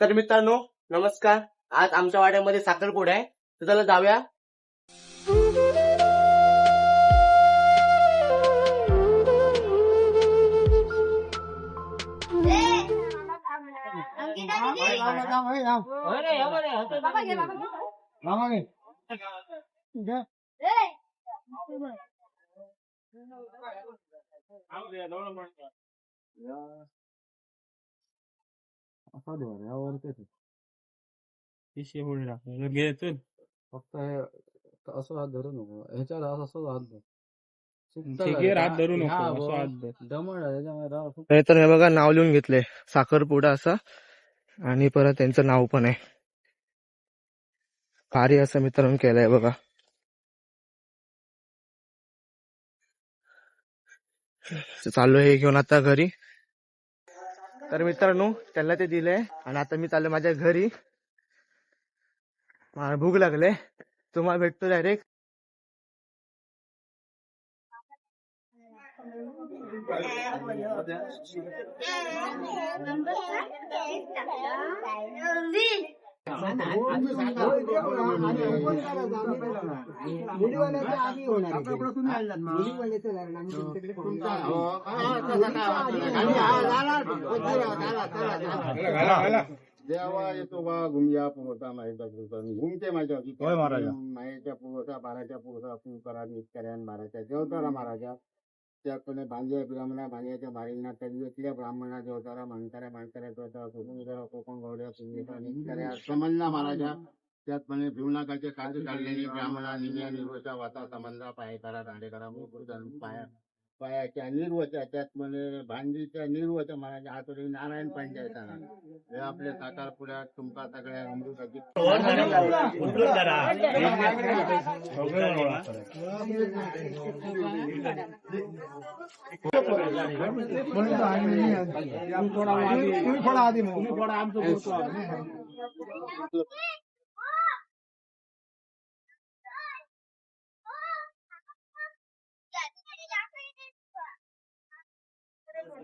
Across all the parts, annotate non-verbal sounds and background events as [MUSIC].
तर मित्रांनो नमस्कार आज आमच्या वाड्यामध्ये साखरपुडा आहे तर चला जाऊया फक्त हे असं हात धरू नको. ह्याच्यावर हात असं हात धर. हात धरू नको, असं. हात धर. दमट आहे. त्याच्यामुळे राव खूप तर हे बघा नाव लिहून घेतलंय साखरपुडा असं. आणि परत त्यांचं नाव पण आहे. भारी असं मित्रांनो केलंय बघा. चाललो हे घेऊन आता घरी. तर मित्रांनो त्याला ते दिलंय. आणि आता मी चाललो माझ्या घरी. मला भूक लागले. तुम्हाला भेटतो डायरेक्ट देवा येतो बा घुमया पुरवता माहिती पुरवता घुमते माझ्या होय महाराजा. माहितीच्या पुरवता बाराच्या पुरवता तू करा नित्कऱ्यान बाराच्या जेवतारा महाराजा त्यापणे भांजे ब्राह्मणा भांज्याच्या भारींना तरी ब्राह्मणा जेवतारा म्हणताऱ्या म्हणताऱ्या जेवतारा सोडून जरा कोकण गौड्या सुंदीचा समन्ना महाराजा. त्याचप्रमाणे भिवनाकाचे काज काढलेली ब्राह्मणा निम्या निर्वचा वाता समजला पाय करा दांडे करा पाया पायाच्या निर्वच्या त्याचपणे भांडीच्या निर्वच्या महाराजा हातोडी नारायण पंचायताना. हे आपल्या साकारपुड्यात तुमका सगळ्या अमृताची [LAUGHS]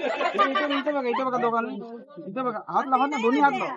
इथं इथं बघा इथं बघा दोघांना इथं बघा हात लावा ना दोन्ही हात लावा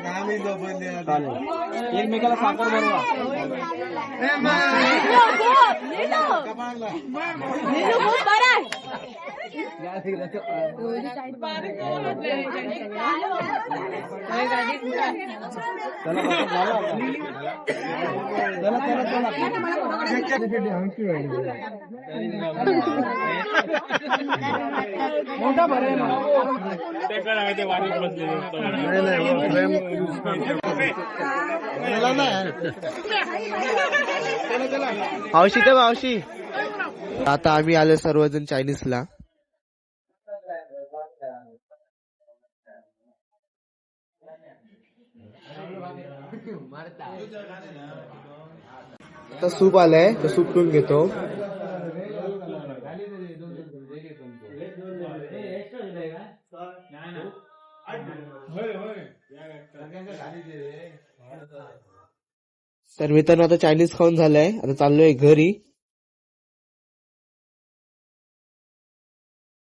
एकमेकाला साखर बरोबर मोठा भर आहे ना ते वारीत बसले मावशी तर मावशी. आता आम्ही आलो सर्वजण चायनीजला. आता सूप आलंय तर सूप पिऊन घेतो. तर तर मित्रांनो आता चायनीज खाऊन झालंय. आता चाललोय घरी.